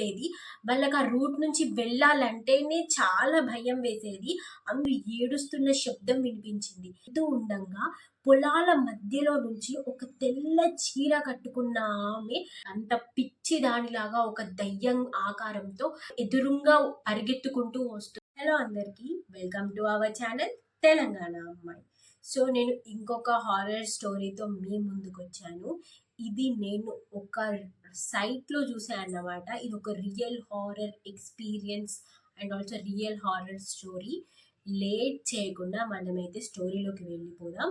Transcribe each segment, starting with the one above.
ఉండేది. వాళ్ళకి ఆ రూట్ నుంచి వెళ్ళాలంటేనే చాలా భయం వేసేది. అందు ఏడుస్తున్న శబ్దం వినిపించింది. వెళ్తూ ఉండంగా పొలాల మధ్యలో నుంచి ఒక తెల్ల చీర కట్టుకున్న ఆమె అంత పిచ్చి దానిలాగా ఒక దయ్యం ఆకారంతో ఎదురుంగా పరిగెత్తుకుంటూ వస్తుంది హలో అందరికీ welcome to our channel Telangana అమ్మాయి. సో నేను ఇంకొక హారర్ స్టోరీతో మీ ముందుకు వచ్చాను ఇది నేను ఒక సైట్లో చూసాను అన్నమాట. ఇది ఒక real horror experience and also real horror story. Late చేయకుండా మనమైతే స్టోరీలోకి వెళ్ళిపోదాం.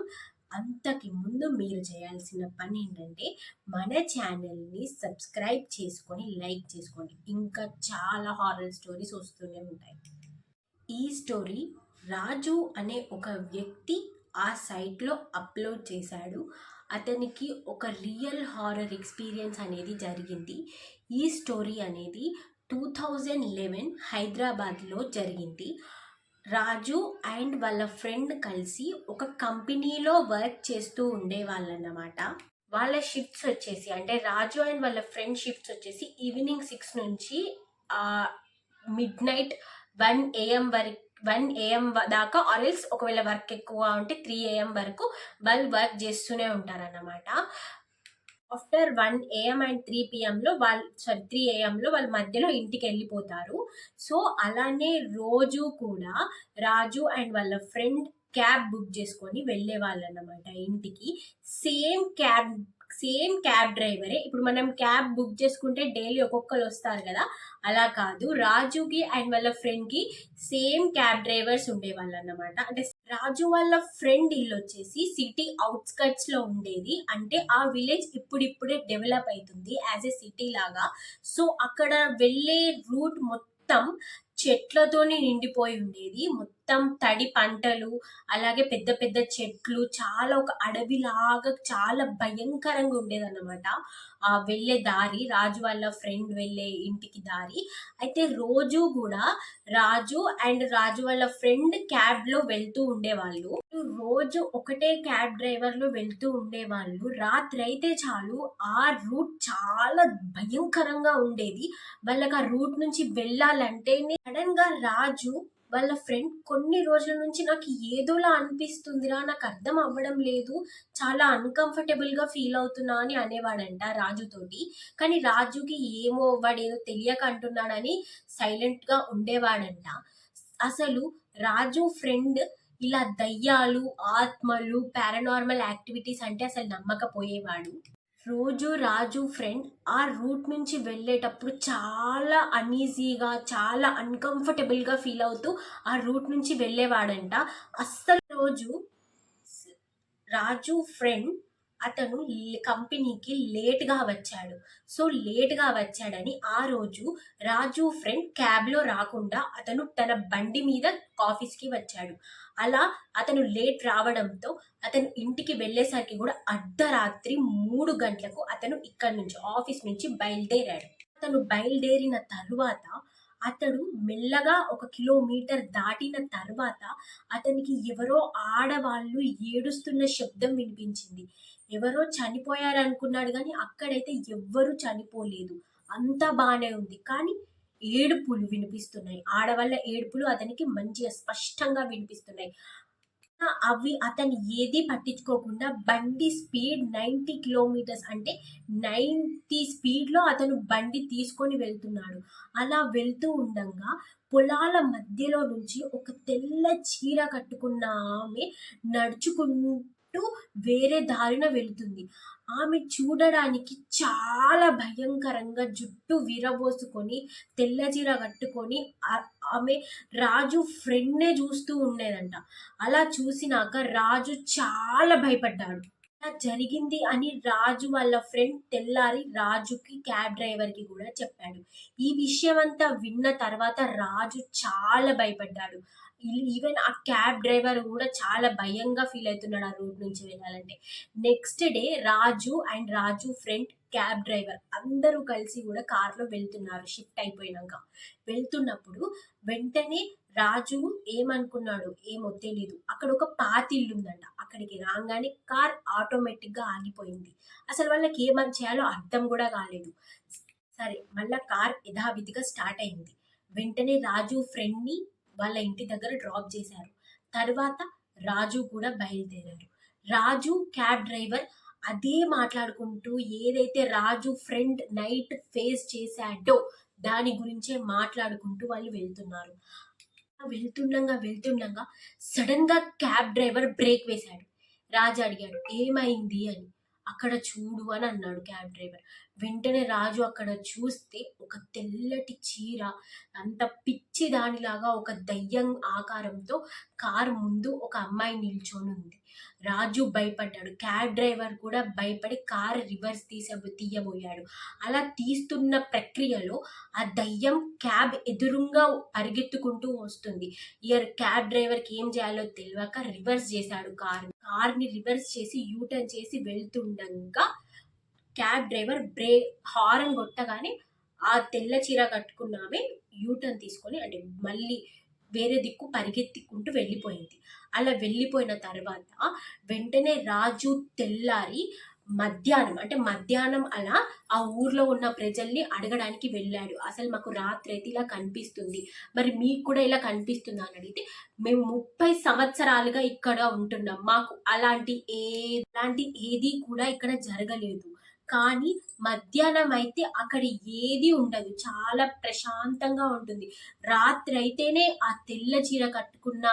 అంతకి ముందు మీరు చేయాల్సిన పని ఏంటంటే మన ఛానల్ని సబ్స్క్రైబ్ చేసుకొని లైక్ చేసుకోండి. ఇంకా చాలా హారర్ స్టోరీస్ వస్తూనే ఉంటాయి. ఈ స్టోరీ రాజు అనే ఒక వ్యక్తి ఆ సైట్లో అప్లోడ్ చేశాడు. అతనికి ఒక రియల్ హారర్ ఎక్స్పీరియన్స్ అనేది జరిగింది. ఈ స్టోరీ అనేది టూ థౌజండ్ లెవెన్ హైదరాబాద్లో జరిగింది. రాజు అండ్ వాళ్ళ ఫ్రెండ్ కలిసి ఒక కంపెనీలో వర్క్ చేస్తూ ఉండేవాళ్ళన్నమాట. వాళ్ళ షిఫ్ట్స్ వచ్చేసి అంటే రాజు అండ్ వాళ్ళ ఫ్రెండ్ షిఫ్ట్స్ వచ్చేసి ఈవినింగ్ సిక్స్ నుంచి మిడ్ నైట్ వన్ ఏఎం వరకు వన్ ఏఎం దాకా ఆర్ఎల్స్ ఒకవేళ వర్క్ ఎక్కువ ఉంటే త్రీ ఏఎం వరకు వాళ్ళు వర్క్ చేస్తూనే ఉంటారన్నమాట. After one AM and three పిఎంలో వాళ్ళు సారీ త్రీ ఏఎంలో వాళ్ళ మధ్యలో ఇంటికి వెళ్ళిపోతారు. సో అలానే రోజు కూడా రాజు అండ్ వాళ్ళ ఫ్రెండ్ క్యాబ్ బుక్ చేసుకొని వెళ్ళే వాళ్ళు అన్నమాట ఇంటికి. సేమ్ క్యాబ్ సేమ్ క్యాబ్ డ్రైవరే. ఇప్పుడు మనం క్యాబ్ బుక్ చేసుకుంటే డైలీ ఒక్కొక్కరు వస్తారు కదా. అలా కాదు. రాజుకి అండ్ వాళ్ళ ఫ్రెండ్కి సేమ్ క్యాబ్ డ్రైవర్స్ ఉండేవాళ్ళు అన్నమాట అంటే రాజు వాళ్ళ ఫ్రెండ్ ఇల్లు వచ్చేసి సిటీ అవుట్స్కట్స్లో ఉండేది. అంటే ఆ విలేజ్ ఇప్పుడిప్పుడే డెవలప్ అవుతుంది యాజ్ ఎ సిటీ లాగా. సో అక్కడ వెళ్ళే రూట్ మొత్తం చెట్లతోనే నిండిపోయి ఉండేది. మొత్తం మొత్తం తడి పంటలు అలాగే పెద్ద పెద్ద చెట్లు చాలా ఒక అడవిలాగా చాలా భయంకరంగా ఉండేదన్నమాట. ఆ వెళ్ళే దారి రాజు వాళ్ళ ఫ్రెండ్ వెళ్ళే ఇంటికి దారి. అయితే రోజు కూడా రాజు అండ్ రాజు వాళ్ళ ఫ్రెండ్ క్యాబ్లో వెళ్తూ ఉండేవాళ్ళు. రోజు ఒకటే క్యాబ్ డ్రైవర్లో వెళ్తూ ఉండేవాళ్ళు. రాత్రి అయితే చాలు ఆ రూట్ చాలా భయంకరంగా ఉండేది. వాళ్ళకి ఆ రూట్ నుంచి వెళ్ళాలంటే సడన్గా రాజు వాళ్ళ ఫ్రెండ్ కొన్ని రోజుల నుంచి నాకు ఏదోలా అనిపిస్తుందిరా నాకు అర్థం అవ్వడం లేదు చాలా అన్కంఫర్టబుల్గా ఫీల్ అవుతున్నా అని అనేవాడంట రాజుతోటి. కానీ రాజుకి ఏమో వాడేదో తెలియక అంటున్నాడని సైలెంట్గా ఉండేవాడంట. అసలు రాజు ఫ్రెండ్ ఇలా దయ్యాలు ఆత్మలు పారానార్మల్ యాక్టివిటీస్ అంటే అసలు నమ్మకపోయేవాడు. రోజు రాజు ఫ్రెండ్ ఆ రూట్ నుంచి వెళ్ళేటప్పుడు చాలా అనీజీగా చాలా అన్కంఫర్టబుల్గా ఫీల్ అవుతూ ఆ రూట్ నుంచి వెళ్ళేవాడంట. అస్సలు రోజు రాజు ఫ్రెండ్ అతను కంపెనీకి లేట్గా వచ్చాడు. సో లేట్గా వచ్చాడని ఆ రోజు రాజు ఫ్రెండ్ క్యాబ్లో రాకుండా అతను తన బండి మీద ఆఫీస్కి వచ్చాడు. అలా అతను లేట్ రావడంతో అతను ఇంటికి వెళ్ళేసరికి కూడా అర్ధరాత్రి మూడు గంటలకు అతను ఇక్కడి నుంచి ఆఫీస్ నుంచి బయలుదేరాడు. అతను బయలుదేరిన తరువాత అతడు మెల్లగా ఒక కిలోమీటర్ దాటిన తర్వాత అతనికి ఎవరో ఆడవాళ్ళు ఏడుస్తున్న శబ్దం వినిపించింది. ఎవరో చనిపోయారు అనుకున్నాడు కానీ అక్కడైతే ఎవ్వరూ చనిపోలేదు. అంతా బాగానే ఉంది. కానీ ఏడుపులు వినిపిస్తున్నాయి. ఆడవాళ్ళ ఏడుపులు అతనికి మంచిగా స్పష్టంగా వినిపిస్తున్నాయి. అవి అతను ఏది పట్టించుకోకుండా బండి స్పీడ్ నైంటీ కిలోమీటర్స్ అంటే నైంటీ స్పీడ్లో అతను బండి తీసుకొని వెళ్తున్నాడు. అలా వెళ్తూ ఉండగా పొలాల మధ్యలో నుంచి ఒక తెల్ల చీర కట్టుకున్న ఆమె నడుచుకుంటూ వేరే దారిన వెళుతుంది. ఆమె చూడడానికి చాలా భయంకరంగా జుట్టు విరబోసుకొని తెల్ల చీర కట్టుకొని ఆమె రాజు ఫ్రెండ్నే చూస్తూ ఉండేదంట. అలా చూసినాక రాజు చాలా భయపడ్డాడు. జరిగింది అని రాజు వాళ్ళ ఫ్రెండ్ తెల్లారి రాజుకి క్యాబ్ డ్రైవర్కి కూడా చెప్పాడు. ఈ విషయం అంతా విన్న తర్వాత రాజు చాలా భయపడ్డాడు. ఈవెన్ ఆ క్యాబ్ డ్రైవర్ కూడా చాలా భయంగా ఫీల్ అవుతున్నాడు ఆ రూట్ నుంచి వెళ్ళాలంటే. Next day Raju and Raju friend cab driver అందరూ కలిసి కూడా కార్లో వెళ్తున్నారు షిఫ్ట్ అయిపోయినాక. వెళ్తున్నప్పుడు వెంటనే రాజు ఏమనుకున్నాడు ఏమో తెలీదు. అక్కడ ఒక పాతిల్లు ఉందంట. అక్కడికి రాగానే కార్ ఆటోమేటిక్గా ఆగిపోయింది. అసలు వాళ్ళకి ఏమని చేయాలో అర్థం కూడా కాలేదు. సరే మళ్ళా కార్ యథావిధిగా స్టార్ట్ అయింది. వెంటనే రాజు ఫ్రెండ్ని వాళ్ళ ఇంటి దగ్గర డ్రాప్ చేశారు. తర్వాత రాజు కూడా బయలుదేరారు. రాజు క్యాబ్ డ్రైవర్ అదే మాట్లాడుకుంటూ ఏదైతే రాజు ఫ్రెండ్ నైట్ ఫేస్ చేశాడో దాని గురించే మాట్లాడుకుంటూ వాళ్ళు వెళ్తున్నారు. వెళ్తుండగా వెళ్తుండగా సడన్గా క్యాబ్ డ్రైవర్ బ్రేక్ వేశాడు. రాజు అడిగాడు ఏమైంది? అని. అక్కడ చూడు అని అన్నాడు క్యాబ్ డ్రైవర్ వెంటనే రాజు అక్కడ చూస్తే ఒక తెల్లటి చీర అంత పిచ్చి దానిలాగా ఒక దయ్యం ఆకారంతో కారు ముందు ఒక అమ్మాయి నిల్చొని ఉంది రాజు భయపడ్డాడు. క్యాబ్ డ్రైవర్ కూడా భయపడి కారు రివర్స్ తీసే తీయబోయాడు. అలా తీస్తున్న ప్రక్రియలో ఆ దయ్యం క్యాబ్ ఎదురుగా పరిగెత్తుకుంటూ వస్తుంది. ఇయర్ క్యాబ్ డ్రైవర్కి ఏం చేయాలో తెలియక రివర్స్ చేశాడు కార్. కార్ని రివర్స్ చేసి యూటర్న్ చేసి వెళ్తుండగా క్యాబ్ డ్రైవర్ బ్రే హారన్ కొట్టగానే ఆ తెల్ల చీర కట్టుకున్నామే యూటర్న్ తీసుకొని అంటే మళ్ళీ వేరే దిక్కు పరిగెత్తుకుంటూ వెళ్ళిపోయింది. అలా వెళ్ళిపోయిన తర్వాత వెంటనే రాజు తెల్లారి మధ్యాహ్నం అంటే మధ్యాహ్నం అలా ఆ ఊర్లో ఉన్న ప్రజల్ని అడగడానికి వెళ్ళాడు. అసలు మాకు రాత్రి అయితే ఇలా కనిపిస్తుంది. మరి మీకు కూడా ఇలా కనిపిస్తుందా అని అడిగితే మేము ముప్పై సంవత్సరాలుగా ఇక్కడ ఉంటున్నాం. మాకు అలాంటి ఏ అలాంటి ఏది కూడా ఇక్కడ జరగలేదు. కానీ మధ్యాహ్నం అయితే అక్కడ ఏది ఉండదు. చాలా ప్రశాంతంగా ఉంటుంది. రాత్రి అయితేనే ఆ తెల్ల చీర కట్టుకున్న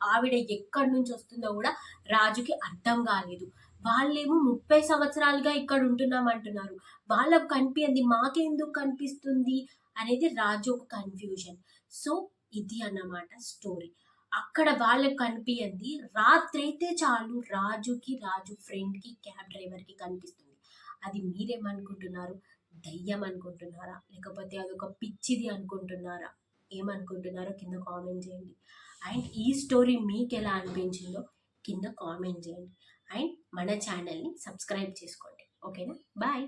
ఆవిడ ఎక్కడి నుంచి వస్తుందో కూడా రాజుకి అర్థం కాలేదు. వాళ్ళేమో ముప్పై సంవత్సరాలుగా ఇక్కడ ఉంటున్నాం అంటున్నారు వాళ్ళకు కనిపించింది మాకెందుకు కనిపిస్తుంది అనేది రాజు ఒక కన్ఫ్యూజన్ సో ఇది అన్నమాట స్టోరీ అక్కడ వాళ్ళకి కనిపించింది రాత్రి అయితే చాలు రాజుకి రాజు ఫ్రెండ్కి క్యాబ్ డ్రైవర్కి కనిపిస్తుంది. అది మీరేమనుకుంటున్నారు? దయ్యం అనుకుంటున్నారా లేకపోతే అదొక పిచ్చిది అనుకుంటున్నారా? ఏమనుకుంటున్నారో కింద కామెంట్ చేయండి. అండ్ ఈ స్టోరీ మీకు ఎలా అనిపించిందో కింద కామెంట్ చేయండి. అండ్ మన ఛానల్ని సబ్స్క్రైబ్ చేసుకోండి. ఓకేనా? బాయ్.